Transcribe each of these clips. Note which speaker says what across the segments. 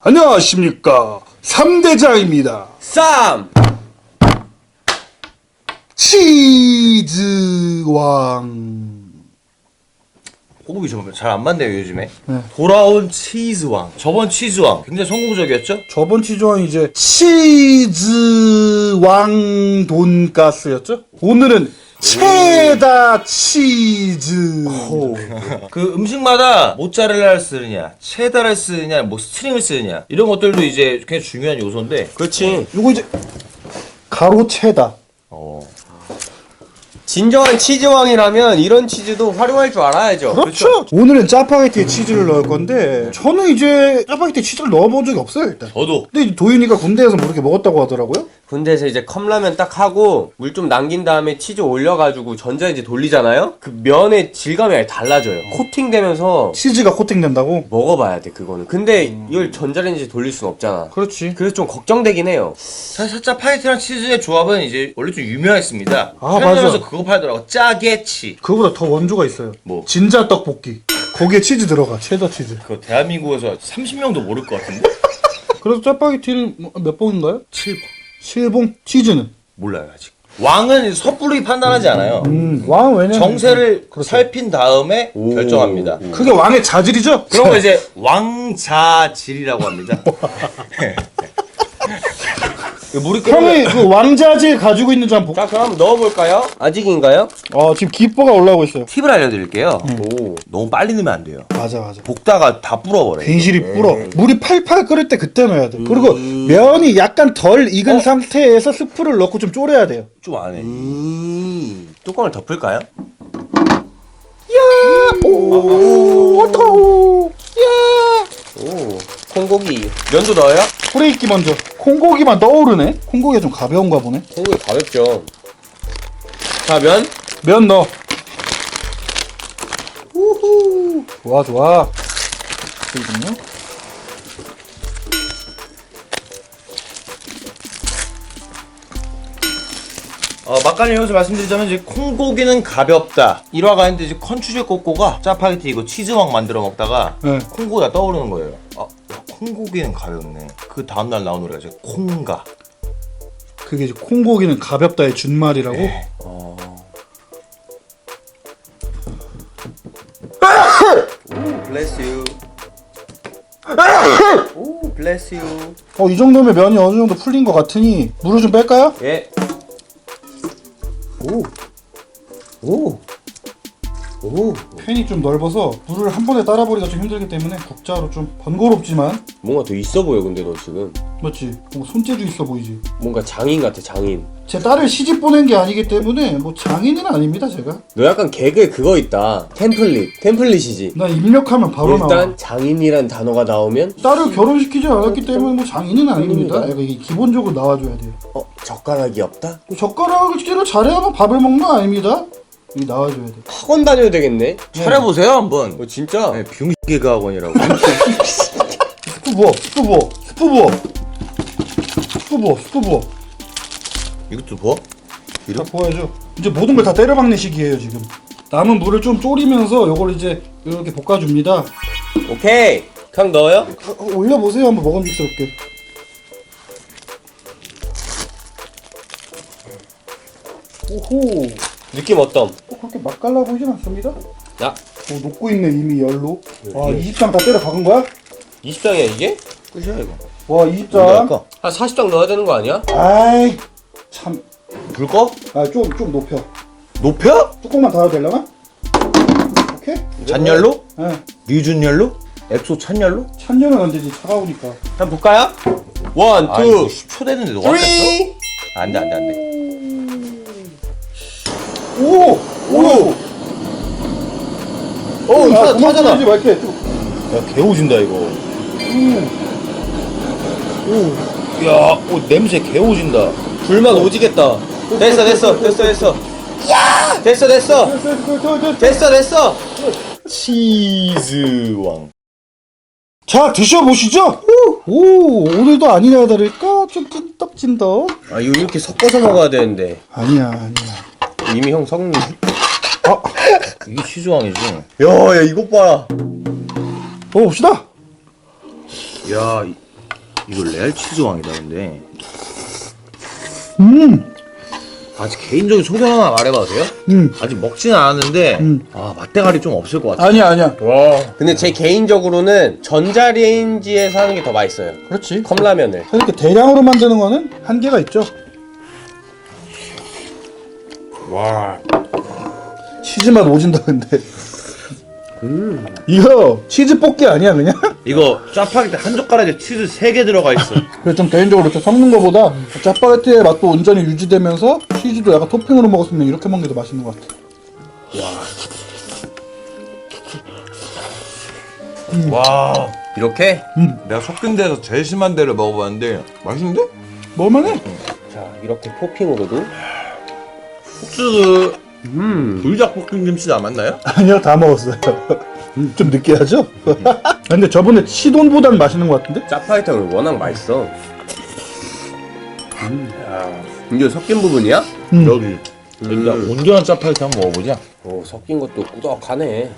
Speaker 1: 안녕하십니까. 삼대장입니다.
Speaker 2: 쌈!
Speaker 1: 치즈왕.
Speaker 3: 호흡이 좀 잘 안 맞네요 요즘에
Speaker 1: 네.
Speaker 3: 돌아온 치즈왕 저번 치즈왕 굉장히 성공적이었죠?
Speaker 1: 저번 치즈왕이 이제 치즈왕 돈가스였죠? 오늘은 체다 치즈.
Speaker 3: 그 음식마다 모짜렐라를 쓰느냐 체다를 쓰느냐 뭐 스트링을 쓰느냐 이런 것들도 이제 굉장히 중요한 요소인데
Speaker 2: 그렇지.
Speaker 1: 요거 이제 가로 체다.
Speaker 3: 어.
Speaker 2: 진정한 치즈왕이라면 이런 치즈도 활용할 줄 알아야죠.
Speaker 1: 그렇죠. 오늘은 짜파게티에 치즈를 넣을 건데 저는 이제 짜파게티에 치즈를 넣어본 적이 없어요 일단.
Speaker 3: 저도
Speaker 1: 근데 도윤이가 군대에서 뭐 이렇게 먹었다고 하더라고요.
Speaker 2: 군대에서 이제 컵라면 딱 하고 물 좀 남긴 다음에 치즈 올려가지고 전자레인지 돌리잖아요? 그 면의 질감이 아예 달라져요. 코팅되면서
Speaker 1: 치즈가 코팅된다고?
Speaker 2: 먹어봐야 돼, 그거는. 근데 이걸 전자레인지 돌릴 순 없잖아.
Speaker 1: 그렇지.
Speaker 2: 그래서 좀 걱정되긴 해요.
Speaker 3: 사실 짜파게티랑 치즈의 조합은 이제 원래 좀 유명했습니다
Speaker 1: 아,
Speaker 3: 편의점에서
Speaker 1: 맞아.
Speaker 3: 그거 팔더라고 짜게치
Speaker 1: 그거보다 더 원조가 있어요.
Speaker 3: 뭐?
Speaker 1: 진짜 떡볶이. 거기에 치즈 들어가. 체다 치즈.
Speaker 3: 그거 대한민국에서 30명도 모를 것 같은데?
Speaker 1: 그래서 짜파게티를 뭐몇 봉인가요? 7봉. 7봉? 치즈는?
Speaker 3: 몰라요 아직 왕은 섣부르게 판단하지 않아요
Speaker 1: 음, 왕 왜냐면
Speaker 3: 정세를 살핀 다음에 결정합니다
Speaker 1: 그게 왕의 자질이죠?
Speaker 3: 그런 거 이제 왕자질이라고 합니다
Speaker 2: 물이 끓으면.
Speaker 1: 형이 그 왕자질 가지고 있는지 한번 볼까?
Speaker 2: 자, 그럼 한번 넣어볼까요? 아직인가요?
Speaker 1: 어, 지금 기포가 올라오고 있어요.
Speaker 3: 팁을 알려드릴게요
Speaker 2: 오.
Speaker 3: 너무 빨리 넣으면 안 돼요
Speaker 1: 맞아, 맞아.
Speaker 3: 볶다가 다 불어버려요
Speaker 1: 괜시리 불어. 물이 팔팔 끓을 때 그때 넣어야 돼. 그리고 면이 약간 덜 익은 상태에서 스프를 넣고 좀 졸여야 돼요.
Speaker 3: 좀 안해
Speaker 2: 음. 뚜껑을 덮을까요?
Speaker 1: 오, 어떡하오.
Speaker 2: 콩고기. 면도 넣어요?
Speaker 1: 후레이기 먼저. 콩고기만 떠오르네? 콩고기가 좀 가벼운가 보네.
Speaker 2: 콩고기 가볍죠. 자, 면.
Speaker 1: 면 넣어. 우후. 좋아, 좋아. 그리고요.
Speaker 3: 어, 막간을 이어서 말씀드리자면 이제 콩고기는 가볍다 1화가 했는데 이제 컨츄제 꼬꼬가 짜파게티 이거 치즈왕 만들어 먹다가
Speaker 1: 네.
Speaker 3: 콩고기가 떠오르는 거예요 아 야, 콩고기는 가볍네 그 다음날 나온 노래가 이제 콩가
Speaker 1: 그게 이제 콩고기는 가볍다의 준말이라고?
Speaker 3: 어.
Speaker 2: 오, bless you. 오, bless you.
Speaker 1: 어, 이 정도면 면이 어느 정도 풀린 것 같으니 물을 좀 뺄까요?
Speaker 2: 예. 오. 오. 오.
Speaker 1: 팬이 좀 넓어서 물을 한 번에 따라 버리기가 좀 힘들기 때문에 국자로 좀 번거롭지만
Speaker 2: 뭔가 더 있어 보여, 근데 너 지금.
Speaker 1: 맞지? 뭐 손재주 있어 보이지?
Speaker 2: 뭔가 장인 같아, 장인.
Speaker 1: 제 딸을 시집 보낸 게 아니기 때문에 뭐 장인은 아닙니다 제가
Speaker 2: 너 약간 개그에 그거 있다. 템플릿. 템플릿이지.
Speaker 1: 나 입력하면 바로
Speaker 2: 일단
Speaker 1: 나와
Speaker 2: 장인이란 단어가 나오면
Speaker 1: 딸을 결혼시키지 않았기 때문에 뭐 장인은 아닙니다
Speaker 2: 아닙니다.
Speaker 1: 이게 기본적으로 나와줘야 돼요
Speaker 2: 어, 젓가락이 없다?
Speaker 1: 또 젓가락질을 잘해야만 밥을 먹는 거 아닙니다 이 나와줘야 돼.
Speaker 2: 학원 다녀야 되겠네.
Speaker 3: 차려보세요 한번.
Speaker 2: 어, 진짜?
Speaker 3: 네, 병개그 학원이라고.
Speaker 1: 부어 스프 부어 스프 부어.
Speaker 3: 이것도 부어?
Speaker 1: 다 부어야죠. 이제 모든 걸 다 때려박는 시기예요 지금. 남은 물을 좀 졸이면서 요걸 이제 이렇게 볶아줍니다.
Speaker 2: 오케이. 그냥 넣어요?
Speaker 1: 어, 어, 올려보세요. 한번 먹음직스럽게. 오호
Speaker 2: 느낌 어떤?
Speaker 1: 어, 그렇게 맛깔나 보이진 않습니다
Speaker 2: 야,
Speaker 1: 어, 녹고 있네 이미 열로 와 20장 다 때려 박은 거야?
Speaker 2: 20장이야 이게?
Speaker 3: 끝이야 이거 와뭐
Speaker 1: 20장
Speaker 3: 할까?
Speaker 2: 한 40장 넣어야 되는 거 아니야?
Speaker 1: 아이 참
Speaker 3: 불 꺼?
Speaker 1: 아좀좀 높여
Speaker 3: 높여?
Speaker 1: 뚜껑만 닫아도 되려나? 오케이?
Speaker 3: 잔열로?
Speaker 1: 예
Speaker 3: 미준열로? 엑소 찬열로?
Speaker 1: 찬년은 안 되지 차가우니까
Speaker 2: 한번 볼까요? 원,
Speaker 3: 아
Speaker 2: 투,
Speaker 3: 10초 됐는데 너가. 안돼 안돼 안돼
Speaker 1: 오! 오!
Speaker 3: 어
Speaker 1: 아,
Speaker 3: 타, 타잖아
Speaker 1: 지 말게 좀.
Speaker 3: 야 개오진다 이거
Speaker 1: 오.
Speaker 3: 야, 오, 냄새 개오진다.
Speaker 2: 불만 오지겠다. 됐어, 됐어, 됐어, 됐어. 야!
Speaker 1: 됐어, 됐어.
Speaker 2: 됐어, 됐어.
Speaker 3: 치즈왕.
Speaker 1: 자 드셔보시죠 오, 오 오늘도 아니나 다를까 좀 찐떡찐떡
Speaker 2: 아, 이거 이렇게 섞어서 먹어야 되는데.
Speaker 1: 아니야 아니야
Speaker 2: 이미 형 성님.
Speaker 1: 아
Speaker 3: 이게 치즈왕이지.
Speaker 2: 야, 야, 이것 봐라.
Speaker 1: 먹어봅시다
Speaker 3: 야, 이- 이거 레알 치즈왕이다 근데.
Speaker 1: 음,
Speaker 3: 아직 개인적인 소견 하나 말해봐도 돼요?
Speaker 1: 음.
Speaker 3: 아직 먹진 않았는데
Speaker 1: 음.
Speaker 3: 아 맛대가리 좀 없을 것 같아.
Speaker 1: 아니야, 아니야.
Speaker 3: 와.
Speaker 2: 근데 제 개인적으로는 전자레인지에서 하는 게 더 맛있어요.
Speaker 1: 그렇지.
Speaker 2: 컵라면을.
Speaker 1: 사실 이렇게 대량으로 만드는 거는 한계가 있죠.
Speaker 3: 와.
Speaker 1: 치즈 맛 오진다 근데. 이거 치즈 뽑기 아니야 그냥?
Speaker 3: 이거 짜파게티 한 젓가락에 치즈 3개 들어가 있어.
Speaker 1: 그래서 좀 개인적으로 이렇게 섞는 거보다 짜파게티의 맛도 온전히 유지되면서 치즈도 약간 토핑으로 먹었으면 이렇게 먹는 게 더 맛있는 것 같아.
Speaker 3: 와.
Speaker 2: 이렇게
Speaker 3: 내가 섞인 데서 제일 심한 데를 먹어봤는데 맛있는데?
Speaker 1: 먹을만해.
Speaker 2: 자 이렇게 토핑으로도
Speaker 3: 혹시
Speaker 2: 그음
Speaker 3: 불닭 볶음 김치 남았나요?
Speaker 1: 아니요 다 먹었어요. 좀 느끼하죠? 근데 저번에 치돈보단 맛있는 것 같은데?
Speaker 2: 짜파게티가 워낙 맛있어. 음. 이게 섞인 부분이야?
Speaker 1: 음.
Speaker 3: 여기 일단 온전한 짜파게티 한번 먹어보자.
Speaker 2: 오 섞인 것도 꾸덕하네.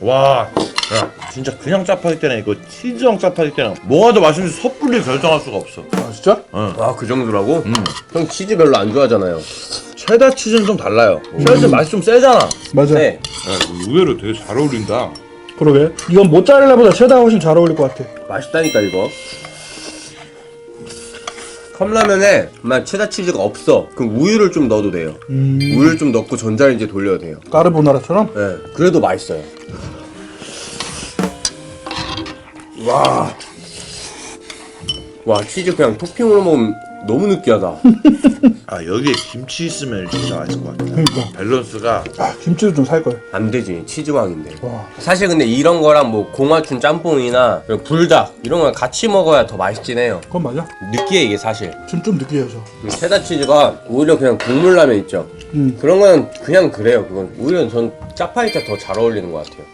Speaker 3: 와, 야, 진짜 그냥 짜파게티랑 이거 치즈왕 짜파게티랑 뭐가 더 맛있는지 섣불리 결정할 수가 없어.
Speaker 1: 아 진짜?
Speaker 2: 아그 정도라고?
Speaker 3: 음.
Speaker 2: 형 치즈 별로 안 좋아하잖아요.
Speaker 3: 체다 치즈는 좀 달라요. 체다 치즈 맛이 좀 세잖아.
Speaker 1: 맞아.
Speaker 2: 네.
Speaker 3: 의외로 되게 잘 어울린다.
Speaker 1: 그러게. 이건 모짜렐라보다 체다가 훨씬 잘 어울릴 것 같아.
Speaker 2: 맛있다니까 이거. 컵라면에 만 체다 치즈가 없어. 그럼 우유를 좀 넣어도 돼요.
Speaker 1: 음.
Speaker 2: 우유를 좀 넣고 전자레인지에 돌려도 돼요.
Speaker 1: 까르보나라처럼?
Speaker 2: 네. 그래도 맛있어요. 와. 와 치즈 그냥 토핑으로 먹으면 너무 느끼하다.
Speaker 3: 아 여기에 김치 있으면 진짜 맛있을 것 같아.
Speaker 1: 그러니까.
Speaker 3: 밸런스가
Speaker 1: 아 김치도 좀 살 걸.
Speaker 2: 안 되지 치즈왕인데.
Speaker 1: 와.
Speaker 2: 사실 근데 이런 거랑 뭐 공화춘 짬뽕이나 그리고 불닭 이런 걸 같이 먹어야 더 맛있긴 해요.
Speaker 1: 그건 맞아.
Speaker 2: 느끼해 이게 사실.
Speaker 1: 지금 좀 느끼해져.
Speaker 2: 이 체다 치즈가 오히려 그냥 국물 라면 있죠.
Speaker 1: 음.
Speaker 2: 그런 건 그냥 그래요. 그건 오히려 전 짜파게티가 더잘 어울리는 것 같아요.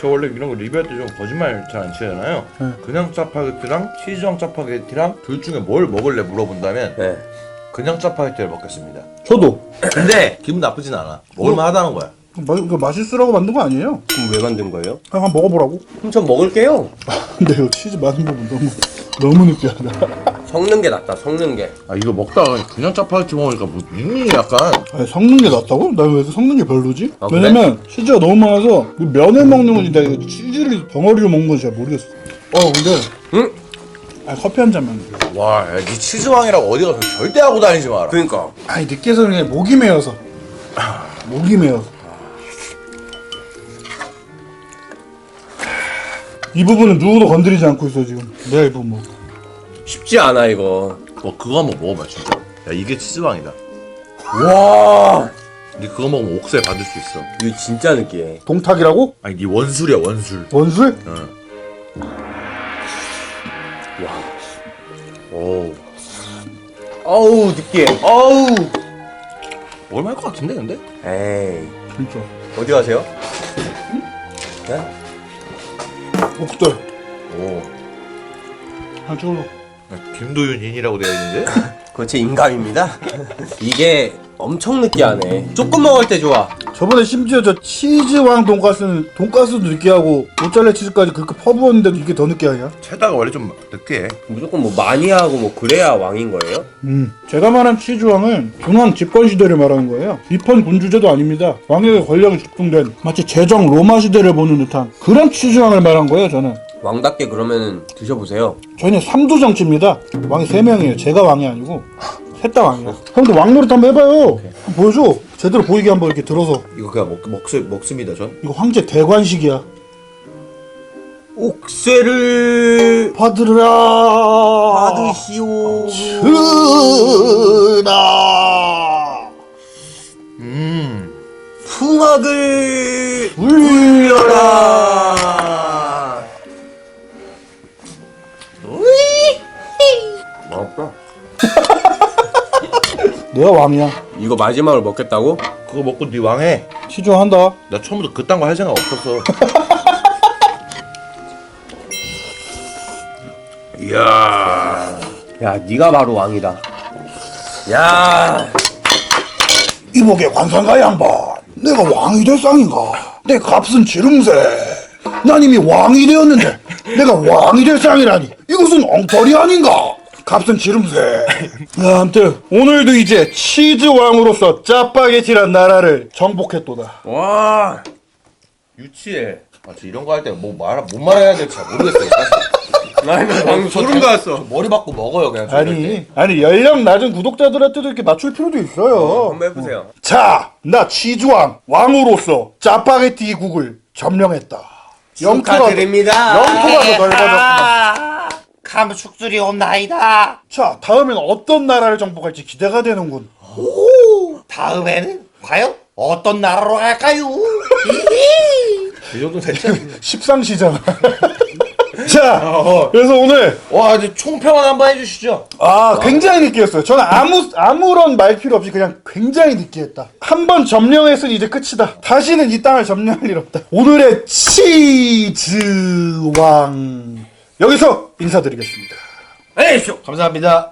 Speaker 3: 저 원래 이런 거 리뷰할 때 좀 거짓말 잘 안 치잖아요.
Speaker 1: 네.
Speaker 3: 그냥 짜파게티랑 치즈왕 짜파게티랑 둘 중에 뭘 먹을래 물어본다면
Speaker 2: 네.
Speaker 3: 그냥 짜파게티를 먹겠습니다.
Speaker 1: 저도.
Speaker 3: 근데 기분 나쁘진 않아. 먹을만 하다는 거야.
Speaker 1: 마, 이거 맛있으라고 만든 거 아니에요?
Speaker 2: 그럼 왜 만든 거예요?
Speaker 1: 그냥 한번 먹어보라고.
Speaker 2: 그럼 전 먹을게요.
Speaker 1: 근데 이거 치즈 많은 부분 너무 너무 느끼하다.
Speaker 2: 섞는 게 낫다. 섞는 게.
Speaker 3: 아 이거 먹다가 그냥 짜파게티 먹으니까 뭐 육민이 약간
Speaker 1: 아니, 섞는 게 낫다고? 난왜 섞는 게 별로지?
Speaker 2: 아, 그래?
Speaker 1: 왜냐면 치즈가 너무 많아서 이 면을 먹는 건지 내가 이거 치즈를 덩어리로 먹는 건지 잘 모르겠어. 어 근데
Speaker 2: 응?
Speaker 1: 아 커피 한 잔만.
Speaker 3: 와, 야, 니 치즈왕이라고 어디 가서 절대 하고 다니지 마라.
Speaker 2: 그러니까.
Speaker 1: 아니 느끼해서 그냥 목이 메어서. 목이 메어서. 이 부분은 누구도 건드리지 않고 있어 지금. 내가 이 부분 뭐.
Speaker 2: 쉽지 않아 이거.
Speaker 3: 뭐 그거 한번 먹어봐 진짜. 야 이게 치즈왕이다.
Speaker 2: 와.
Speaker 3: 니 그거 먹으면 옥새 받을 수 있어.
Speaker 2: 이거 진짜 느끼해.
Speaker 1: 동탁이라고?
Speaker 3: 아니 니 원술이야 원술.
Speaker 1: 원술?
Speaker 3: 응.
Speaker 2: 오. 어우 느끼해. 어우.
Speaker 3: 얼마일 것 같은데 근데?
Speaker 2: 에이.
Speaker 1: 진짜.
Speaker 2: 어디 가세요? 네?
Speaker 1: 옥돌.
Speaker 3: 오.
Speaker 1: 한 찍어줘.
Speaker 3: 야, 김도윤인이라고 되어 있는데?
Speaker 2: 그거 제 인감입니다. 이게 엄청 느끼하네. 조금 먹을 때 좋아.
Speaker 1: 저번에 심지어 저 치즈왕 돈가스는 돈가스도 느끼하고 모짜렐라 치즈까지 그렇게 퍼부었는데도 이게 더 느끼하냐?
Speaker 3: 체다가 원래 좀 느끼해.
Speaker 2: 무조건 뭐 많이 하고 뭐 그래야 왕인 거예요?
Speaker 1: 음. 제가 말한 치즈왕은 중앙 집권 시대를 말하는 거예요. 입헌 군주제도 아닙니다. 왕에게 권력이 집중된 마치 제정 로마 시대를 보는 듯한 그런 치즈왕을 말한 거예요. 저는.
Speaker 2: 왕답게 그러면은 드셔보세요.
Speaker 1: 저희는 삼도 정치입니다. 왕이 세 명이에요. 제가 왕이 아니고 셋 다 왕이에요. 형도 왕 노릇 한번 해봐요. 한번 보여줘. 제대로 보이게 한번 이렇게 들어서.
Speaker 3: 이거 그냥 먹, 먹, 먹습니다 전.
Speaker 1: 이거 황제 대관식이야.
Speaker 2: 옥쇠를
Speaker 1: 받으라.
Speaker 2: 받으시오.
Speaker 1: 으 왕이야.
Speaker 2: 이거 마지막으로 먹겠다고?
Speaker 3: 그거 먹고 니 왕해.
Speaker 1: 시조한다.
Speaker 3: 나 처음부터 그딴 거 할 생각 없었어. 이야.
Speaker 2: 야, 네가 바로 왕이다. 야,
Speaker 1: 이복의 관상가 양반. 내가 왕이 될 상인가? 내 값은 지름새. 난 이미 왕이 되었는데 내가 왕이 될 상이라니 이것은 엉터리 아닌가? 값은 지름새. 야, 아무튼 오늘도 이제 치즈 왕으로서 짜파게티란 나라를 정복했도다.
Speaker 2: 와 유치해.
Speaker 3: 아, 저 이런 거 할 때 뭐 말, 뭔 말해야 될지 잘 모르겠어요. 사실.
Speaker 2: 나는 방금
Speaker 3: 저
Speaker 2: 소름
Speaker 3: 잘-
Speaker 2: 돋았어.
Speaker 3: 저 머리 받고 먹어요, 그냥. 저 이럴 때.
Speaker 1: 아니, 아니 연령 낮은 구독자들한테도 이렇게 맞출 필요도 있어요.
Speaker 2: 한번 해보세요.
Speaker 1: 자, 나 치즈 왕 왕으로서 짜파게티 국을 점령했다. 영토가. 영토가 더 넓어졌구 나.
Speaker 3: 감 축술이 온나이다.
Speaker 1: 자, 다음엔 어떤 나라를 정복할지 기대가 되는군.
Speaker 3: 오, 다음에는 과연 어떤 나라로 갈까요? 이 정도 됐죠?
Speaker 1: 십상시잖아. 자, 그래서 오늘
Speaker 3: 와, 이제 총평을 한번 해주시죠.
Speaker 1: 아 굉장히 느끼했어요. 저는 아무 아무런 말 필요 없이 그냥 굉장히 느끼했다. 한 번 점령했으니 이제 끝이다. 다시는 이 땅을 점령할 일 없다. 오늘의 치즈 왕 여기서 인사드리겠습니다.
Speaker 2: 에이, 쇼.
Speaker 3: 감사합니다.